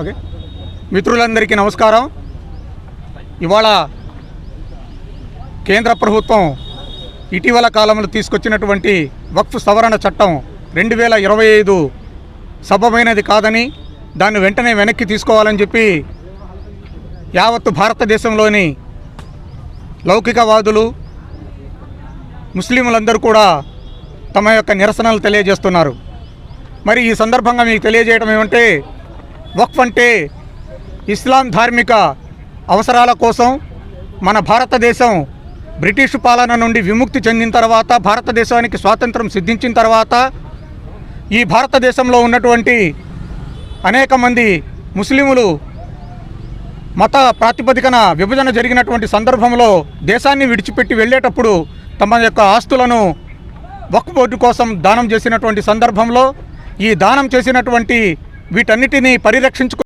Okay. మిత్రులందరికీ నమస్కారం. ఇవాళ కేంద్ర ప్రభుత్వం ఇటీవల కాలంలో తీసుకొచ్చినటువంటి వక్ఫ్ సవరణ చట్టం రెండు వేల ఇరవై ఐదు సభమైనది కాదని దాన్ని వెంటనే వెనక్కి తీసుకోవాలని చెప్పి యావత్తు భారతదేశంలోని లౌకికవాదులు ముస్లింలందరూ కూడా తమ యొక్క నిరసనలు తెలియజేస్తున్నారు. మరి ఈ సందర్భంగా మీకు తెలియజేయడం ఏమంటే వక్ఫ్ అంటే ఇస్లాం ధార్మిక అవసరాల కోసం మన భారతదేశం బ్రిటిష్ పాలన నుండి విముక్తి చెందిన తర్వాత భారతదేశానికి స్వాతంత్రం సిద్ధించిన తర్వాత ఈ భారతదేశంలో ఉన్నటువంటి అనేక మంది ముస్లిములు మత ప్రాతిపదికన విభజన జరిగినటువంటి సందర్భంలో దేశాన్ని విడిచిపెట్టి వెళ్ళేటప్పుడు తమ యొక్క ఆస్తులను వక్ఫ్ బోర్డు కోసం దానం చేసినటువంటి సందర్భంలో ఈ దానం చేసినటువంటి వీటన్నిటినీ పరిరక్షించుకు